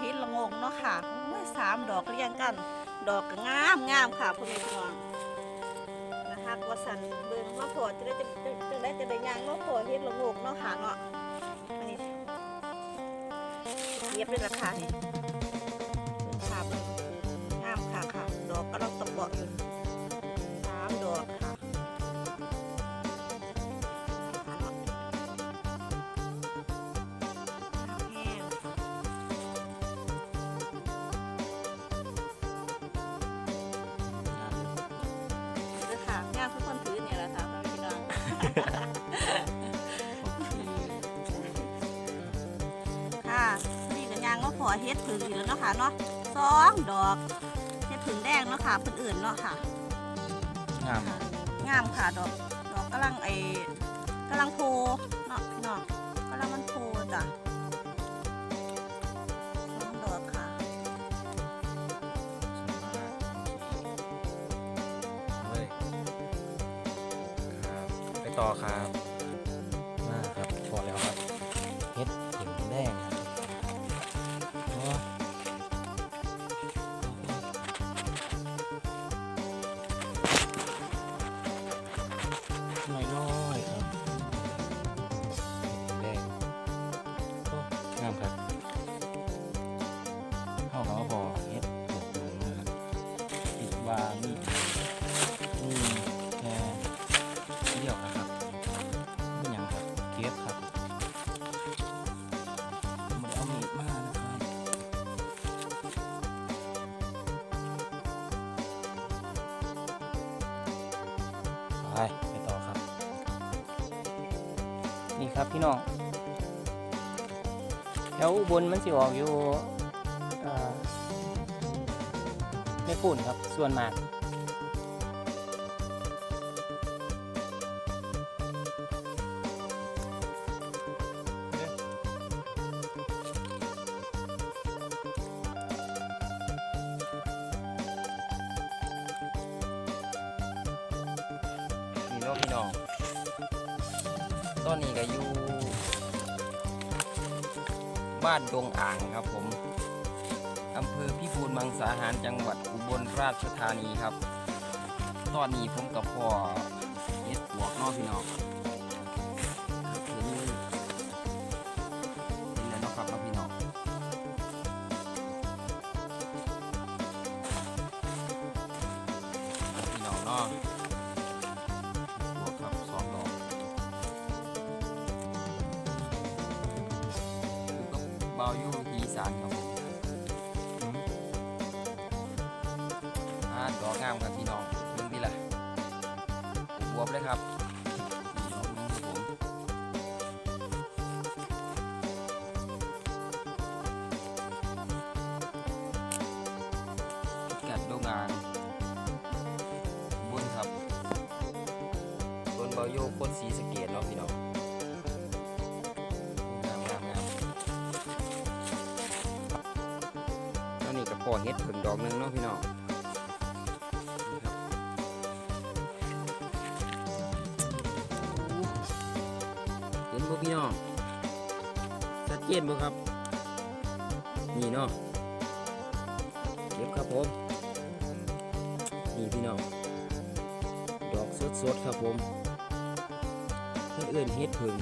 เฮ็ดละงงเนาะค่ะโอ้ยสามดอกเรียงกัน ดอกก็งามงามค่ะพ่อแม่พี่น้องนะคะว่าสันเบิ่งมาพ่อจะได้จะจะได้จะได้ย่างมาพ่อเฮ็ดละงงเนาะค่ะเนาะอันนี้เย็บเลยราคานี่เบิ่งค่ะเบิ่งงามค่ะค่ะดอกก็ต้องตกเบาะอยู่ ค่ะนี่ก็ยางมาพอเฮ็ดผึ่งอีกแล้วเนาะค่ะเนาะสองดอกเฮ็ดผึ่งแดงเนาะค่ะเพิ่นอื่นเนาะค่ะงามค่ะงามค่ะดอกดอกกำลังไอ้กำลังโพเนาะพี่น้องกำลังมันโพจ้ะ ต่อครับ ไปไปต่อครับ นี่ครับพี่น้องแถวบนมันสิออกอยู่เอ่อในฝุ่นครับ ส่วนมาก เนาะพี่น้องตอนนี้ก็อยู่บ้านดงอ่างครับผมอำเภอพิบูลมังสาหารจังหวัดอุบลราชธานีครับ ตอนนี้ผมกับพ่อเฮ็ดปวกเนาะพี่น้อง บเบาอยู่ที่อีสานครับผมอ่าดอกงามครับพี่น้องเรื่องดีละบวบเลยครับของลุงครับผมกัดดงอ่างบุญครับบนเบาโยกคนสีสเกตเนาะพี่น้อง ดผึ่งดอกหนึงเนาะพี่น้องเห็นบ่พี่น้องชัดเจนบ่ครับ นี่เนาะเก็บครับผม นี่พี่น้อง ดอกสดๆครับผมเพื่อนเอื่นเฮ็ดเพิง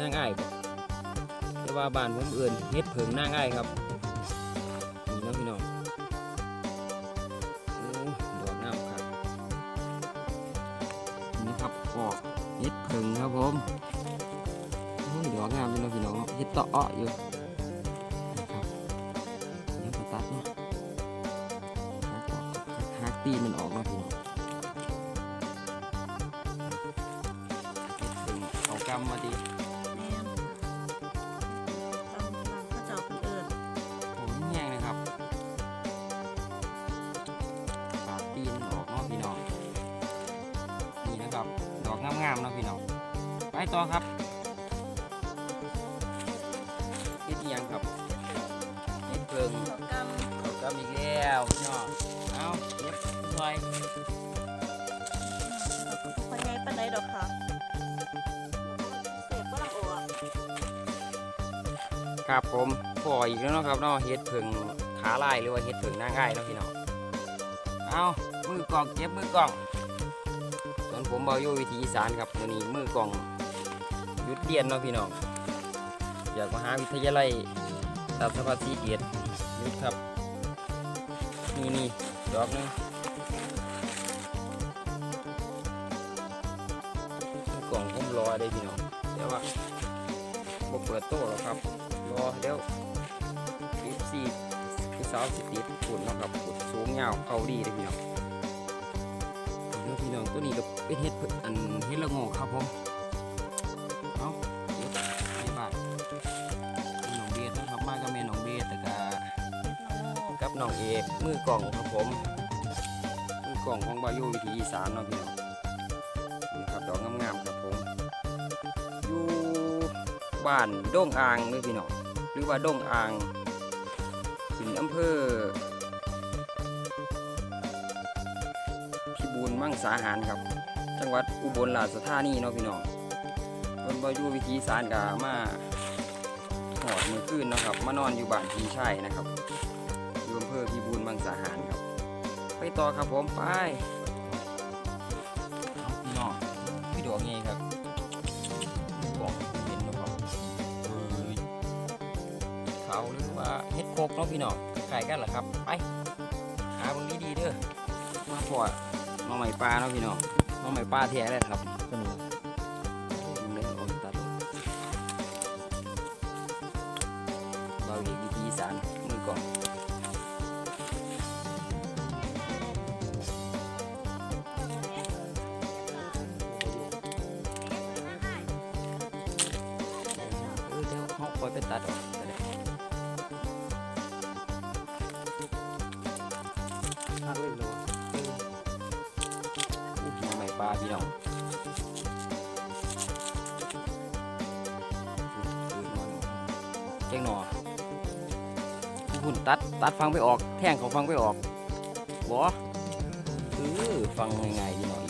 นางอ้ายบ่แต่ว่าบ้านผมเอื่นเฮ็ดเพิงนางอ้ายครับ ต่ออ้ออยู่นะครับเดี๋ยวก็ตัดเนาะหักออกหักตีนมันออกเนาะพี่น้องเอากำมาดิแม่นตำลังเขาเจ้าเพิ่นเอิ้นผมแห้งเลยครับปาดตีนออกเนาะพี่น้องนี่นะครับดอกงามๆเนาะพี่น้องไปต่อครับ ครับผมพออีกแล้วเนาะครับเนาะเฮ็ดเพิงขาลายหรือว่าเฮ็ดเพิงหน้าง่ายเนาะพี่น้องเอามือกล่องเก็บมือกล่องส่วนผมเบาโยวิธีอีสานครับวันนี้มือกล่องยุดเรียนเนาะพี่น้องอยากมาหาวิทยาลัยตัดสภาพสีเกียรติยุดครับนี่นี่ดอกนึงกล่องผมรอได้พี่น้องแต่ว่าบ่เปิดโต้หรอกครับ รอเดี๋ยวสิบสี่คือสาวสิติดฝุ่นเนาะครับฝุ่นสูงยาวเขาดีเลยพี่น้องเดี๋ยวพี่น้องตัวนี้ก็เป็นเห็ดอันเห็ดละงกครับผมเอาเดี๋ยวในบ้านน้องเบียดนะครับมากับแม่น้องเบียดแต่ก็กับน้องเอกมือกล่องครับผมมือกล่องของบายุวิถีอีสานเนาะพี่น้องนี่ครับดอกงามๆครับผมอยู่บ้านโด่งอ่างเลยพี่น้อง หรือว่าดงอ่างถึงอำเภอพิบูลมังสาหารครับ จังหวัดอุบลราชธานีเนาะพี่น้องคนบาอยู่วิธีสารกามาหอดมือคืนนะครับ มานอนอยู่บ้านพี่ชายนะครับอยู่อำเภอพิบูลมังสาหารครับ ไปต่อครับผมไป คกเนาะพี่น้องไข่กันเหรอครับ ไป หาเบางดีๆเด้อ มาพอดน้องใหม่ปลาเนาะพี่น้องน้องใหม่ปลาแท้เลยครับตัวนี้มึงเล่อนตัดเราอีกวิธีอีสาราพี่น้องแจ้งหนอหุ่นตัดตัดฟังไปออก แท่งเขาฟังไปออกบอเออฟังง่ายๆพี่น้อง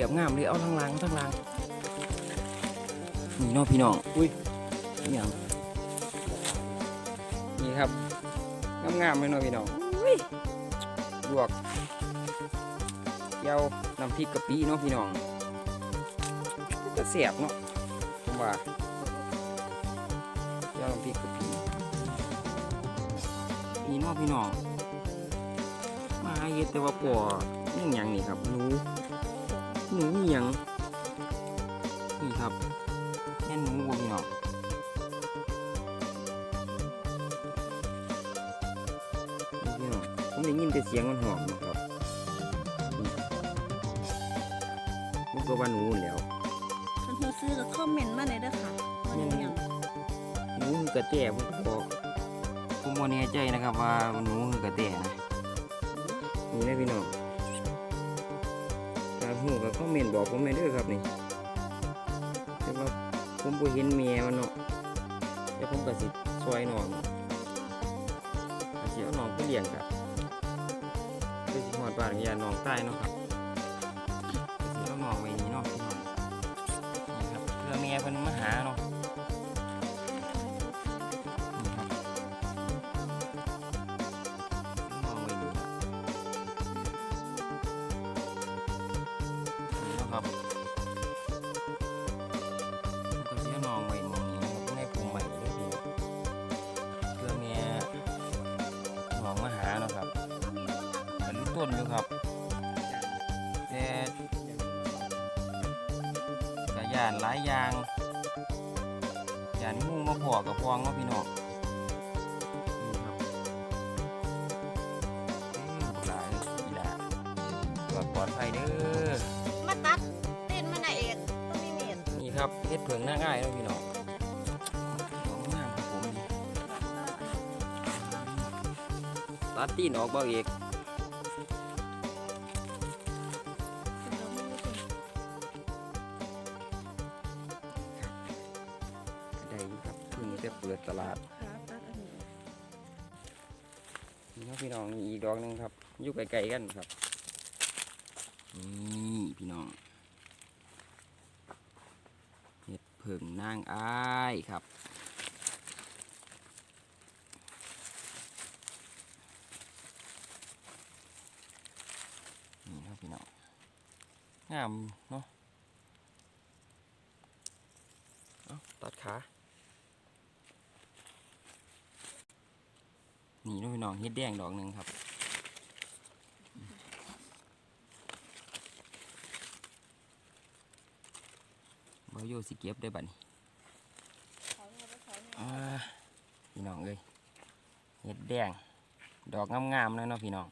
แบบงามเลยเอาทางล่างเอาทางล่างนี่เน้องพี่น้องอุ้ยนี่หยังนี่ครับงามๆเลยเนาะพี่น้องอุ้ยลวกเจียวน้ำพริกกะปิเนาะพี่น้องก็เสียบเนาะผมว่าเจียวน้ำพริกกะปินี่เนาะพี่น้องมาหาเฮ็ดแต่ว่าปัวนี่หยังนี่ครับหนู หนูนี่หยังนี่ครับแค่นหนูบ่พี่น้องพี่น้องผมได้ยินแต่เสียงมันหอมนะครับอืมมันก็ว่าหนูนั่นแหล้วท่านผู้ซื้อก็คอมเมนต์มาในอยเด้อค่ะว่าอย่างหยังหนูคือกระแตผมก็บอกผมบ่แน่ใจนะครับว่าหนูคือกระแตนะนี่นะพี่น้องถ้า หูกับคอมเมนต์บอกผมแม่ด้วยครับนี่แต่ว่าผมบ่เห็นเมียมันเนาะแต่ผมก็สิช่วยน้องสิเอาน้องไปเลี้ยงกับคือสิหอดบ้านอย่าน้องตายเนาะครับสิเอาน้องไว้นี่เนาะพี่น้องนี่ครับเพื่อเมียเพิ่นมาหาเนาะ คนต้นอยู่ครับแต่กระยานหลายอย่างยานงูมาพอกับพองเนาพี่น้องนี่ครับเอ้ยบักหลายอีหลาปลอดปลอดภัยเด้อมาตัดเตีนมันน่ะเอกต้องมีเมีดนี่ครับเฮ็ดเผิงหน้าง่ายเนาะพี่น้องดอกงามครับผมตัดตีนออกเบาเอก ตลาดนี่ครับพี่น้องอีกดอกหนึ่งครับอยู่ไกลๆกันครับนี่พี่น้องเห็ดเผิงนางอ้ายครับนี่ครับพี่น้องงามเนาะเอาตัดขา นี่เนาะพี่น้องเห็ดแดงดอกหนึ่งครับบาโยสิเก็บได้บัดนี้นนี่ยอ่าพี่น้องเอ้ยเห็ดแดง ดอกงามๆเลยเนาะพี่น้อง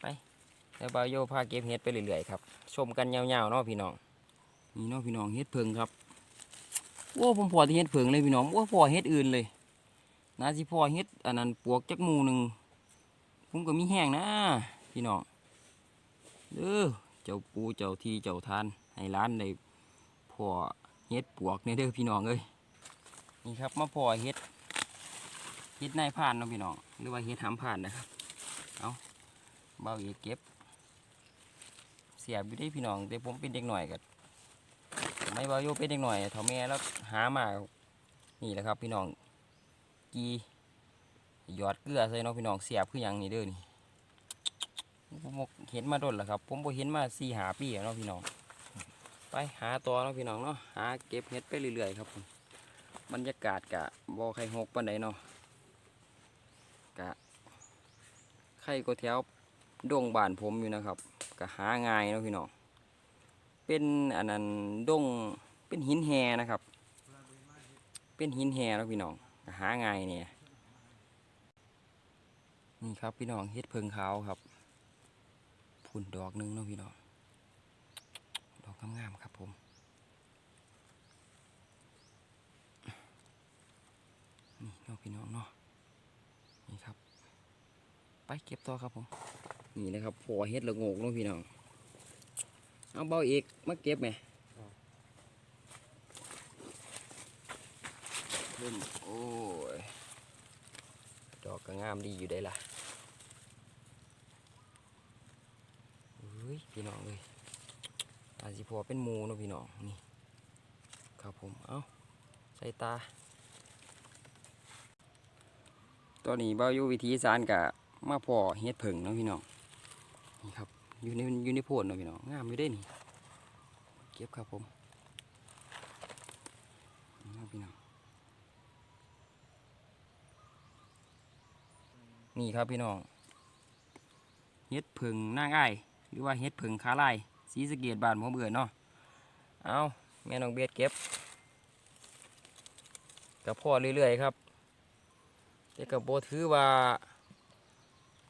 ไปแล้วบาโยพาเก็บเห็ดไปเรื่อยๆครับ ชมกันยาวๆเนาะพี่น้อง นี่เนาะพี่น้องเห็ดเพิงครับ โอ้ผมพอที่เห็ดเพิงเลยพี่น้อง โอ้พอเห็ดอื่นเลย นาสิพ่อเห็ดอันนั้นปวกจักหมูหนึ่งผมก็มีแห้งนะ พี่น้องเด้อเจ้าปูเจ้าที่เจ้าทาน ให้ร้านได้พอเห็ดปวกเนี่ยเด้อพี่น้องเอ้ยนี่ครับมาพ่อเฮ็ดเฮ็ดนายผ่านเนาะพี่น้องหรือว่าเฮ็ดหำผ่านนะครับเอาเบาเอกเก็บ เสียบอยู่ได้พี่น้องแต่ผมเป็นเด็กหน่อยกันไม่เบาโยเป็นเด็กหน่อยเท่าแม่แล้วหามานี่แหละครับ พี่น้อง กีหยอดเกลือใส่เนาะพี่น้องเสียบคืออย่างนี้เด้อนี่ผมเห็นมาโดนแล้วครับ ผมบ่เห็นมาสี่หาปีแล้วพี่น้อง ไปหาตัวเนาะพี่น้องเนาะหาเก็บเห็ดไปเรื่อยๆครับผมบรรยากาศกะบ่ใครหกปานใดเนาะกะใครก็แถวดงบานผมอยู่นะครับกะหาง่ายเนาะพี่น้องเป็นอันนั้นดงเป็นหินแฮนะครับ เป็นหินแฮเนะพี่น้อง หาง่ายเนี่ย นี่ครับพี่น้องเฮ็ดเพิงขาวครับพุ่นดอกหนึงเนาะพี่น้อง ดอกงามๆครับผมนี่เนาะพี่น้องเนาะนี่ครับ ไปเก็บต่อครับผม นี่นะครับพอเฮ็ดละโงกเนาะพี่น้อง เอาเบาอีกมาเก็บไหม เริ่มโอ้ย ดอกก็งามดีอยู่ได้ล่ะเฮ้ยพี่น้องเลยอาจสิพอเป็นมูนะพี่น้องนี่ครับผม เอาใส่ตา ตอนนี้เบ้าอยู่วิธีสารกะมาพอเฮ็ดเผิงนะพี่น้อง นี่ครับ อยู่ในอยู่ในโพดนะพี่น้อง งามอยู่ได้นี่ เก็บครับผม นี่เนาะพี่น้อง นี่ครับพี่น้องเฮ็ดเผิงนางอ้ายหรือว่าเฮ็ดเผิงขาลายสีสะเกตบานผมเบื่อเนาะเอาแม่น้องเบียดเก็บกับพ่อเรื่อยๆครับแต่ก็บ่ถือว่า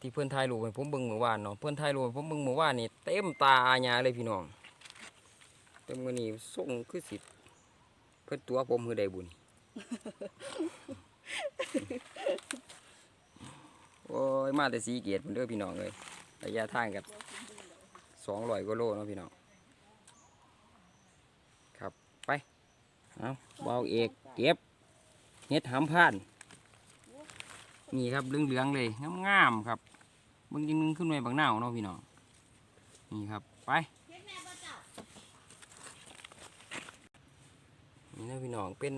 ที่เพื่อนถ่ายรูปให้ผมเบิ่งเมื่อวานเนาะเพื่อนถ่ายรูปให้ผมเบิ่งเมื่อวานนี่เต็มตาอาญาเลยพี่น้องแต่มื้อนี้ส่งคือสิเพิ่นตัวผมคือได้บุญ โอ้ยมาแต่สีเกียรติพุ่นเด้อพี่น้องเอ้ยระยะทางกัน200กว่าโลเนาะพี่น้องครับไปเอาเบาเอกเก็บเฮ็ดหำผ่าน นี่ครับเหลืองๆเลยงามๆครับบางยิงนึงขึ้นไปบางหน้าวเนาะพี่น้องนี่ครับไปนี่นะพี่น้องเป็น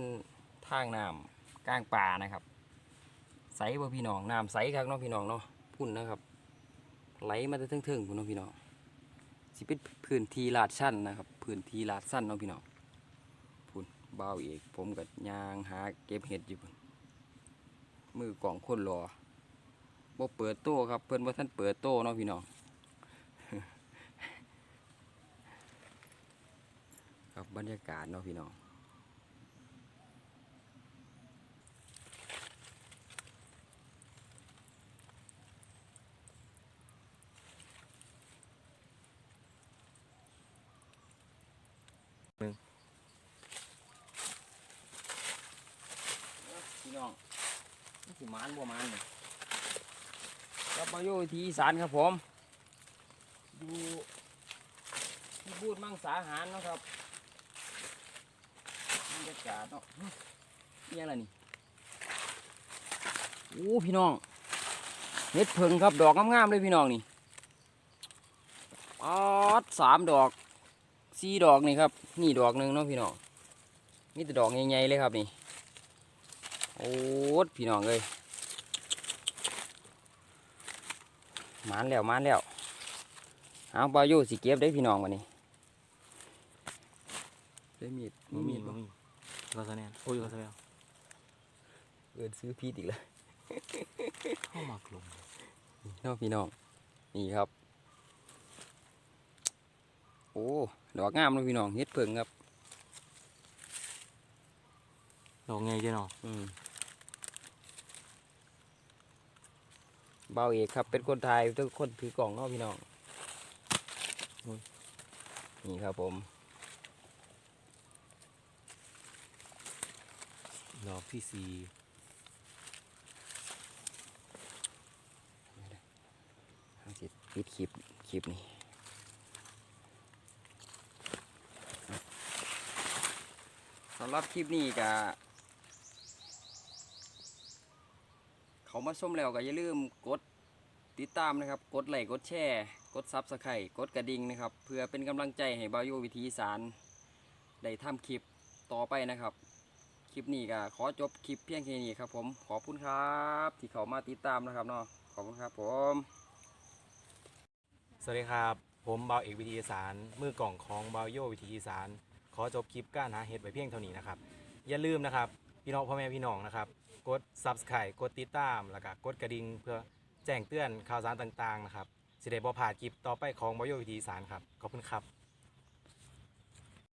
ทางน้ำกลางป่านะครับ ใสบ่พี่น้องน้ำใสครับเนาะพี่น้องเนาะพุ่นนะครับ ไหลมาแต่เทิงๆพุ่นเนาะพี่น้องสิเป็นพื้นที่ลาดชั้นนะครับพื้นที่ลาดสั้นเนาะพี่น้องพุ่นเบาเอกผมกับยางหาเก็บเห็ดอยู่พุ่นมือกล่องคนรอบ่เปิดโต้ครับเพิ่อนว่าท่านเปิดโต้เนาะพี่น้องครับบรรยากาศเนาะพี่น้อง หนึ่งพี่น้องนี่หมานบ่หมานนี่กลับมาอยู่ที่อีสานครับผมอยู่ที่บูดมังสาหารนะครับบรรยากาศเนาะนี่ยังไงนี่โอ้พี่น้องเม็ดเพิงครับดอกงามๆเลยพี่น้องนี่ปอดสามดอก สี่ดอกนี่ครับ นี่ดอกหนึ่งเนาะพี่น้องมีแต่ดอกใหญ่ๆเลยครับนี่ โอ้ดพี่น้องเลยมานแล้วมานแล้วเอาบาโยสิเก็บได้พี่น้องวันนี้ได้มีดมีมีดบ่มีกระสแนนโอ้ยกระสแนนเอินซื้อพีดอีกแล้วเข้ามากลมเนาะพี่น้องนี่ครับโอ้ดอกงามเลยพี่น้องเฮ็ดเพิงครับดอกไงเจ้าเนาะอืมเบาเอกครับ เป็นคนไทยทุกคนถือกล่องเนาะพี่น้องอุ้ยนี่ครับผมดอกที่สี่เอาสิปิดคลิปคลิปนี้ สำหรับคลิปนี้ก็เขามาชมแล้วก็อย่าลืมกดติดตามนะครับ กดไลค์กดแชร์ กดซับสไครต์กดกระดิ่งนะครับ เพื่อเป็นกำลังใจให้บาวโยวิธีสารได้ทำคลิปต่อไปนะครับ คลิปนี้ก็ขอจบคลิปเพียงแค่นี้ครับผมขอบคุณครับ ที่เขามาติดตามนะครับเนาะขอบคุณครับผมสวัสดีครับ ผมเบาเอกวิทยาสารมือกล่องของเบาโยวิทยาสาร อจบคลิปการหาเห็ดไว้เพียงเท่านี้นะครับ อย่าลืมนะครับ พี่น้องพ่อแม่พี่น้องนะครับ กด subscribe กดติดตามแล้วก็กดกระดิ่งเพื่อแจ้งเตือนข่าวสารต่างๆนะครับสิได้บ่พลาดคลิปต่อไปของเบาโยวิทยาสารครับ ขอบคุณครับ